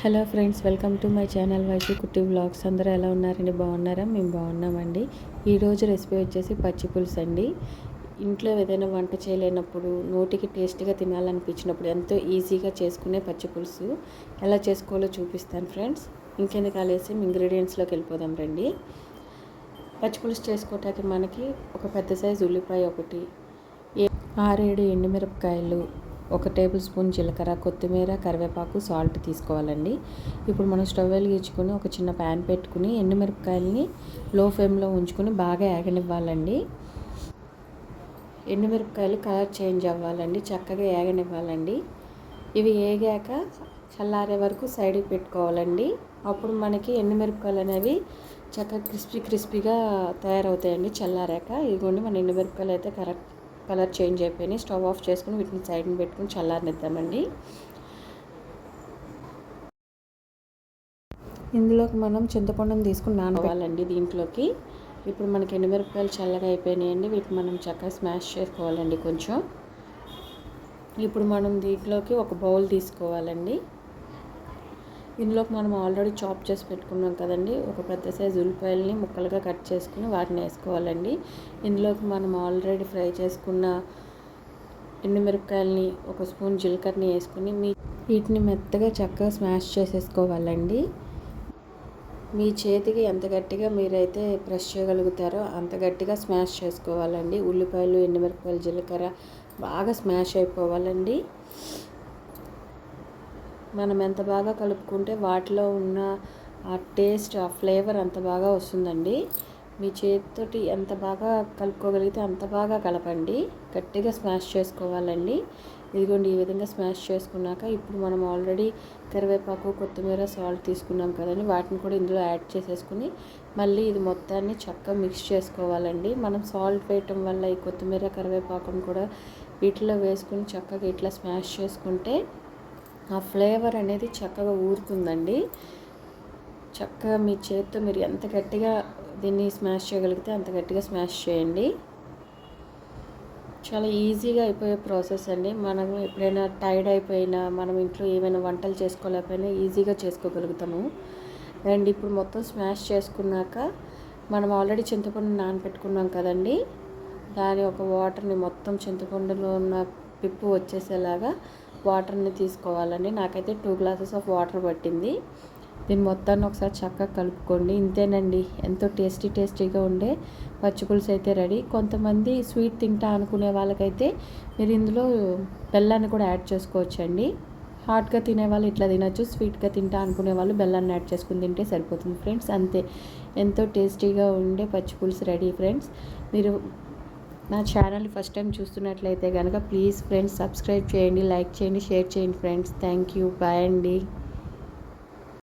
Hello friends welcome to my channel YC కుట్టి blogs అందరూ ఎలా ఉన్నారండి? బాగున్నారా? మేము బాగున్నామండి. ఈరోజు రెసిపీ వచ్చేసి పచ్చి పులుసు అండి. ఇంట్లో ఏదైనా వంట చేయలేనప్పుడు నోటికి టేస్టీగా తినాలనిపించినప్పుడు ఎంతో ఈజీగా చేసుకునే పచ్చి పులుసు. ఎలా చేసుకోవాలో చూపిస్తాను ఫ్రెండ్స్. ఇంకెందుకు ఆలేసి ఇంగ్రీడియంట్స్లోకి వెళ్ళిపోదాం రండి. పచ్చి పులుసు చేసుకోవటానికి మనకి ఒక పెద్ద సైజు ఉల్లిపాయ ఒకటి ఆరేడు ఎండుమిరపకాయలు ఒక టేబుల్ స్పూన్ జీలకర్ర కొత్తిమీర కరివేపాకు సాల్ట్ తీసుకోవాలండి. ఇప్పుడు మనం స్టవ్ వెలిగించుకొని ఒక చిన్న ప్యాన్ పెట్టుకుని ఎండుమిరపకాయలని లో ఫ్లేమ్లో ఉంచుకొని బాగా ఏగనివ్వాలండి. ఎండుమిరపకాయలు కలర్ చేంజ్ అవ్వాలండి చక్కగా ఏగనివ్వాలండి. ఇవి ఏగాక చల్లారే వరకు సైడ్కి పెట్టుకోవాలండి. అప్పుడు మనకి ఎండుమిరపకాయలు అనేవి చక్కగా క్రిస్పీ క్రిస్పీగా తయారవుతాయండి చల్లారాక. ఇదిగోండి మన ఎండుమిరపకాయలు అయితే కరెక్ట్ కలర్ చేంజ్ అయిపోయినాయి. స్టవ్ ఆఫ్ చేసుకుని వీటిని సైడ్ని పెట్టుకుని చల్లారనిద్దామండి. ఇందులోకి మనం చింతపండుని తీసుకుని నానవాలండి దీంట్లోకి. ఇప్పుడు మనకి ఎండుమిరపకాయలు చల్లగా అయిపోయినాయండి. వీటిని మనం చక్కగా స్మాష్ చేసుకోవాలండి కొంచెం. ఇప్పుడు మనం దీంట్లోకి ఒక బౌల్ తీసుకోవాలండి. ఇందులోకి మనం ఆల్రెడీ చాప్ చేసి పెట్టుకున్నాం కదండి. ఒక పెద్ద సైజు ఉల్లిపాయలని ముక్కలుగా కట్ చేసుకుని వాటిని వేసుకోవాలండి. ఇందులోకి మనం ఆల్రెడీ ఫ్రై చేసుకున్న ఎండుమిరపకాయలని ఒక స్పూన్ జీలకర్రని వేసుకుని మీ వీటిని మెత్తగా చక్కగా స్మాష్ చేసేసుకోవాలండి. మీ చేతికి ఎంత గట్టిగా మీరైతే ప్రెస్ చేయగలుగుతారో అంత గట్టిగా స్మాష్ చేసుకోవాలండి. ఉల్లిపాయలు ఎండుమిరపకాయలు జీలకర్ర బాగా స్మాష్ అయిపోవాలండి. మనం ఎంత బాగా కలుపుకుంటే వాటిలో ఉన్న ఆ టేస్ట్ ఆ ఫ్లేవర్ అంత బాగా వస్తుందండి. మీ చేతితోటి ఎంత బాగా కలుపుకోగలిగితే అంత బాగా కలపండి. గట్టిగా స్మాష్ చేసుకోవాలండి. ఇదిగోండి ఈ విధంగా స్మాష్ చేసుకున్నాక ఇప్పుడు మనం ఆల్రెడీ కరివేపాకు కొత్తిమీర సాల్ట్ తీసుకున్నాం కదండి. వాటిని కూడా ఇందులో యాడ్ చేసేసుకుని మళ్ళీ ఇది మొత్తాన్ని చక్కగా మిక్స్ చేసుకోవాలండి. మనం సాల్ట్ వేయటం వల్ల ఈ కొత్తిమీర కరివేపాకును కూడా వీటిలో వేసుకుని చక్కగా ఇట్లా స్మాష్ చేసుకుంటే ఆ ఫ్లేవర్ అనేది చక్కగా ఊరుతుందండి. చక్కగా మీ చేతితో మీరు ఎంత గట్టిగా దీన్ని స్మాష్ చేయగలిగితే అంత గట్టిగా స్మాష్ చేయండి. చాలా ఈజీగా అయిపోయే ప్రాసెస్ అండి. మనం ఎప్పుడైనా టైర్డ్ అయిపోయినా మనం ఇంట్లో ఏమైనా వంటలు చేసుకోలేకపోయినా ఈజీగా చేసుకోగలుగుతాము. అండ్ ఇప్పుడు మొత్తం స్మాష్ చేసుకున్నాక మనం ఆల్రెడీ చింతపండు నానపెట్టుకున్నాం కదండి. దాని ఒక వాటర్ని మొత్తం చింతపండులో ఉన్న పిప్పు వచ్చేసేలాగా వాటర్ని తీసుకోవాలండి. నాకైతే టూ గ్లాసెస్ ఆఫ్ వాటర్ పట్టింది. దీన్ని మొత్తాన్ని ఒకసారి చక్కగా కలుపుకోండి. ఇంతేనండి. ఎంతో టేస్టీ టేస్టీగా ఉండే పచ్చిపులుసు అయితే రెడీ. కొంతమంది స్వీట్ తింటా అనుకునే వాళ్ళకైతే మీరు ఇందులో బెల్లాన్ని కూడా యాడ్ చేసుకోవచ్చండి. హాట్గా తినే వాళ్ళు ఇట్లా తినచ్చు. స్వీట్గా తింటా అనుకునే వాళ్ళు బెల్లాన్ని యాడ్ చేసుకుని తింటే సరిపోతుంది ఫ్రెండ్స్. అంతే. ఎంతో టేస్టీగా ఉండే పచ్చిపులుసు రెడీ ఫ్రెండ్స్. మీరు నా ఛానల్ ఫస్ట్ టైం చూస్తున్నట్లయితే కనుక ప్లీజ్ ఫ్రెండ్స్ సబ్స్క్రైబ్ చేయండి లైక్ చేయండి షేర్ చేయండి ఫ్రెండ్స్. Thank you. బాయ్ అండి.